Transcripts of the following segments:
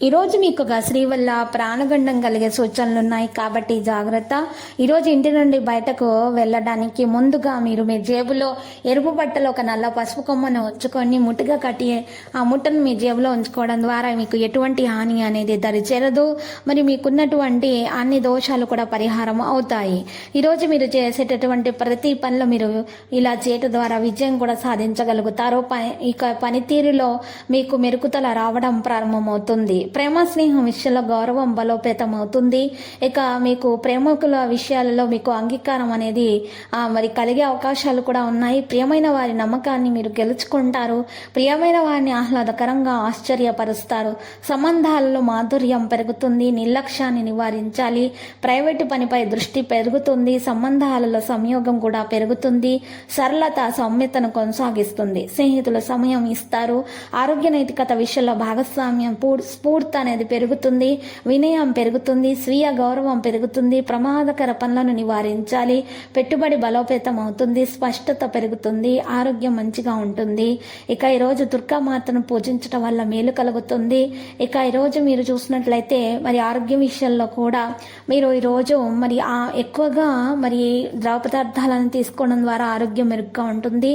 ఈరోజు మీకు ఒక స్త్రీ వల్ల ప్రాణగండం కలిగే సూచనలు ఉన్నాయి కాబట్టి జాగ్రత్త. ఈరోజు ఇంటి నుండి బయటకు వెళ్ళడానికి ముందుగా మీరు మీ జేబులో ఎరుపు బట్టలో ఒక నల్ల పసుపు కొమ్మను ఉంచుకొని ముట్టుగా కట్టి ఆ ముట్టను మీ జేబులో ఉంచుకోవడం ద్వారా మీకు ఎటువంటి హాని అనేది దరిచేరదు. మరి మీకున్నటువంటి అన్ని దోషాలు కూడా పరిహారం అవుతాయి. ఈరోజు మీరు చేసేటటువంటి ప్రతి పనిలో మీరు ఇలా చేయటం ద్వారా విజయం కూడా సాధించగలుగుతారు. ఇక పనితీరులో మీకు మెరుగుదల రావడం ప్రారంభమవుతుంది. ప్రేమ స్నేహం విషయంలో గౌరవం బలోపేతం అవుతుంది ఇక మీకు ప్రేమకుల విషయాలలో మీకు అంగీకారం అనేది మరి కలిగే అవకాశాలు కూడా ఉన్నాయి. ప్రియమైన వారి నమ్మకాన్ని మీరు గెలుచుకుంటారు. ప్రియమైన వారిని ఆహ్లాదకరంగా ఆశ్చర్యపరుస్తారు. సంబంధాలలో మాధుర్యం పెరుగుతుంది. నిర్లక్ష్యాన్ని నివారించాలి. ప్రైవేటు పనిపై దృష్టి పెరుగుతుంది. సంబంధాలలో సంయోగం కూడా పెరుగుతుంది. సరళత సౌమ్యతను కొనసాగిస్తుంది. స్నేహితుల సమయం ఇస్తారు. ఆరోగ్య నైతికత విషయంలో భాగస్వామ్యం పూ- స్ఫూర్తి అనేది పెరుగుతుంది వినయం పెరుగుతుంది స్వీయ గౌరవం పెరుగుతుంది ప్రమాదకర పనులను నివారించాలి పెట్టుబడి బలోపేతం అవుతుంది స్పష్టత పెరుగుతుంది ఆరోగ్యం మంచిగా ఉంటుంది. ఇక ఈరోజు దుర్గామాతను పూజించడం వల్ల మేలు కలుగుతుంది. ఇక ఈరోజు మీరు చూసినట్లయితే మరి ఆరోగ్యం విషయంలో కూడా మీరు ఈరోజు మరి ఆ ఎక్కువగా మరి ద్రవ పదార్థాలను తీసుకోవడం ద్వారా ఆరోగ్యం మెరుగ్గా ఉంటుంది.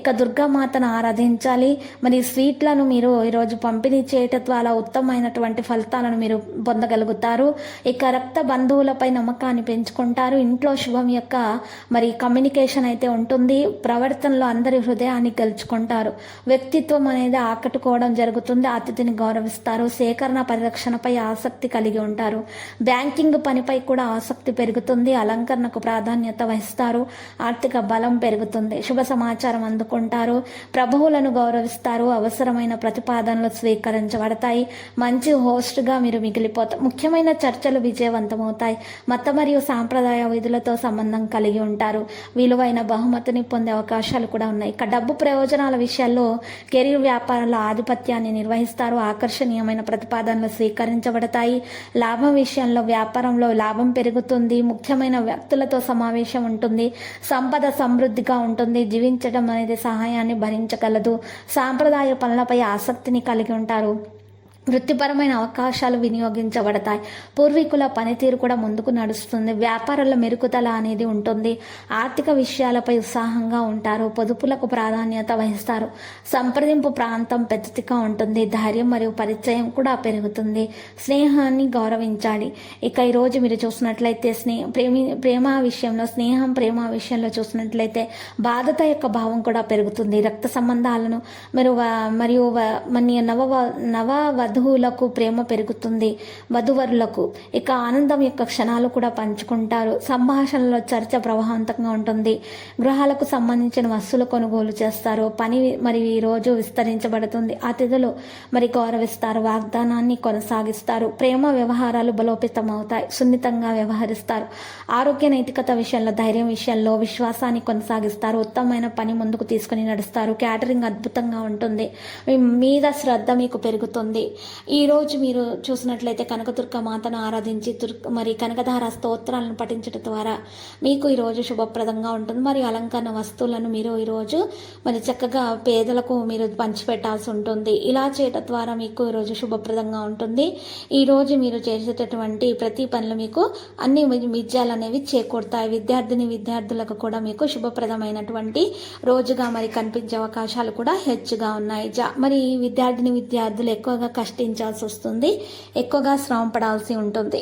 ఇక దుర్గామాతను ఆరాధించాలి. మరి స్వీట్లను మీరు ఈరోజు పంపిణీ చేయటం ద్వారా ఉత్తమమైన ఉత్తమమైనటువంటి ఫలితాలను మీరు పొందగలుగుతారు. ఇక రక్త బంధువులపై నమ్మకాన్ని పెంచుకుంటారు. ఇంట్లో శుభం యొక్క మరి కమ్యూనికేషన్ అయితే ఉంటుంది. ప్రవర్తనలో అందరి హృదయాన్ని గెలుచుకుంటారు. వ్యక్తిత్వం అనేది ఆకట్టుకోవడం జరుగుతుంది. అతిథిని గౌరవిస్తారు. సేకరణ పరిరక్షణపై ఆసక్తి కలిగి ఉంటారు. బ్యాంకింగ్ పనిపై కూడా ఆసక్తి పెరుగుతుంది. అలంకరణకు ప్రాధాన్యత వహిస్తారు. ఆర్థిక బలం పెరుగుతుంది. శుభ సమాచారం అందుకుంటారు. ప్రభువులను గౌరవిస్తారు. అవసరమైన ప్రతిపాదనలు స్వీకరించబడతాయి. మంచి హోస్ట్గా మీరు మిగిలిపోతారు ముఖ్యమైన చర్చలు విజయవంతమవుతాయి. మత మరియు సాంప్రదాయ విధులతో సంబంధం కలిగి ఉంటారు. విలువైన బహుమతిని పొందే అవకాశాలు కూడా ఉన్నాయి. ఇక డబ్బు ప్రయోజనాల విషయాల్లో కెరీర్ వ్యాపారాల ఆధిపత్యాన్ని నిర్వహిస్తారు. ఆకర్షణీయమైన ప్రతిపాదనలు స్వీకరించబడతాయి. లాభం విషయంలో వ్యాపారంలో లాభం పెరుగుతుంది. ముఖ్యమైన వ్యక్తులతో సమావేశం ఉంటుంది. సంపద సమృద్ధిగా ఉంటుంది. జీవించడం అనేది సహాయాన్ని భరించగలదు. సాంప్రదాయ పనులపై ఆసక్తిని కలిగి ఉంటారు. వృత్తిపరమైన అవకాశాలు వినియోగించబడతాయి. పూర్వీకుల పనితీరు కూడా ముందుకు నడుస్తుంది. వ్యాపారాల మెరుగుదల అనేది ఉంటుంది. ఆర్థిక విషయాలపై ఉత్సాహంగా ఉంటారు. పొదుపులకు ప్రాధాన్యత వహిస్తారు. సంప్రదింపు ప్రాంతం పెద్దదిగా ఉంటుంది. ధైర్యం మరియు పరిచయం కూడా పెరుగుతుంది. స్నేహాన్ని గౌరవించాలి. ఇక ఈరోజు మీరు చూసినట్లయితే స్నేహ ప్రేమి ప్రేమ విషయంలో స్నేహం ప్రేమ విషయంలో చూసినట్లయితే బాధత యొక్క భావం కూడా పెరుగుతుంది. రక్త సంబంధాలను మీరు మరియు మన నవ నవ వధువులకు ప్రేమ పెరుగుతుంది. వధువరులకు ఇక ఆనందం యొక్క క్షణాలు కూడా పంచుకుంటారు. సంభాషణలో చర్చ ప్రభావంతంగా ఉంటుంది. గృహాలకు సంబంధించిన వస్తువులు కొనుగోలు చేస్తారు. పని మరి ఈ రోజు విస్తరించబడుతుంది. అతిథులు మరి గౌరవిస్తారు. వాగ్దానాన్ని కొనసాగిస్తారు. ప్రేమ వ్యవహారాలు బలోపేతం అవుతాయి సున్నితంగా వ్యవహరిస్తారు. ఆరోగ్య నైతికత విషయంలో ధైర్యం విషయంలో విశ్వాసాన్ని కొనసాగిస్తారు. ఉత్తమమైన పని ముందుకు తీసుకుని నడుస్తారు. క్యాటరింగ్ అద్భుతంగా ఉంటుంది. మీ మీద శ్రద్ధ మీకు పెరుగుతుంది. ఈరోజు మీరు చూసినట్లయితే కనకదుర్గ మాతను ఆరాధించి దుర్గ మరి కనకధార స్తోత్రాలను పఠించడం ద్వారా మీకు ఈరోజు శుభప్రదంగా ఉంటుంది. మరి అలంకరణ వస్తువులను మీరు ఈరోజు మరి చక్కగా పేదలకు మీరు పంచిపెట్టాల్సి ఉంటుంది. ఇలా చేయటం ద్వారా మీకు ఈరోజు శుభప్రదంగా ఉంటుంది. ఈరోజు మీరు చేసేటటువంటి ప్రతి పనులు మీకు అన్ని వి- విజయాలు అనేవి చేకూరుతాయి. విద్యార్థిని విద్యార్థులకు కూడా మీకు శుభప్రదమైనటువంటి రోజుగా మరి కనిపించే అవకాశాలు కూడా హెచ్చుగా ఉన్నాయి. జా- మరి ఈ విద్యార్థిని విద్యార్థులు ఎక్కువగా కష్టించాల్సి వస్తుంది. ఎక్కువగా శ్రమ పడాల్సి ఉంటుంది.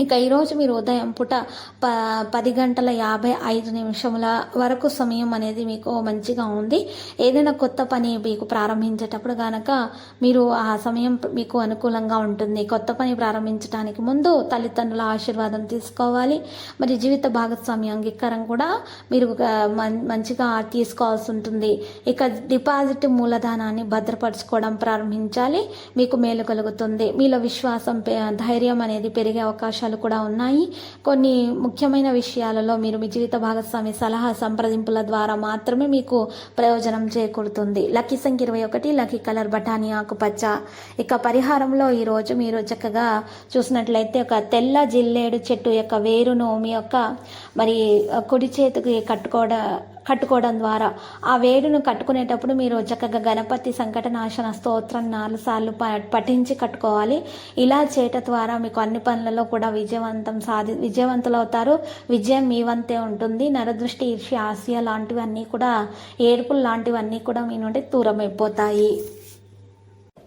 ఇక ఈరోజు మీరు ఉదయం పూట ప పది గంటల యాభై ఐదు నిమిషముల వరకు సమయం అనేది మీకు మంచిగా ఉంది. ఏదైనా కొత్త పని మీకు ప్రారంభించేటప్పుడు కనుక మీరు ఆ సమయం మీకు అనుకూలంగా ఉంటుంది. కొత్త పని ప్రారంభించడానికి ముందు తల్లిదండ్రుల ఆశీర్వాదం తీసుకోవాలి. మరి జీవిత భాగస్వామి అంగీకారం కూడా మీరు మం- మంచిగా తీసుకోవాల్సి ఉంటుంది. ఇక డిపాజిట్ మూలధనాన్ని భద్రపరచుకోవడం ప్రారంభించాలి. మీకు మేలు కలుగుతుంది. మీలో విశ్వాసం ధైర్యం అనేది పెరిగే అవకాశాలు కూడా ఉన్నాయి. కొన్ని ముఖ్యమైన విషయాలలో మీరు మీ జీవిత భాగస్వామి సలహా సంప్రదింపుల ద్వారా మాత్రమే మీకు ప్రయోజనం చేకూరుతుంది. లక్కీ సంఖ్య ఇరవై ఒకటి లక్కీ కలర్ బఠానీ ఆకుపచ్చ. ఇక పరిహారంలో ఈరోజు మీరు చక్కగా చూసినట్లయితే ఒక తెల్ల జిల్లేడు చెట్టు యొక్క వేరును మీ యొక్క మరి కుడి చేతికి కట్టుకోవడం కట్టుకోవడం ద్వారా. ఆ వేడును కట్టుకునేటప్పుడు మీరు చక్కగా గణపతి సంకటనాశన స్తోత్రం నాలుగు సార్లు ప- పఠించి కట్టుకోవాలి. ఇలా చేయటం ద్వారా మీకు అన్ని పనులలో కూడా విజయవంతం సాధి విజయవంతులవుతారు. విజయం మీ వంతే ఉంటుంది. నరదృష్టి ఈర్ష్య ఆశయ లాంటివన్నీ కూడా ఏడుపులు లాంటివన్నీ కూడా మీ నుండి దూరం అయిపోతాయి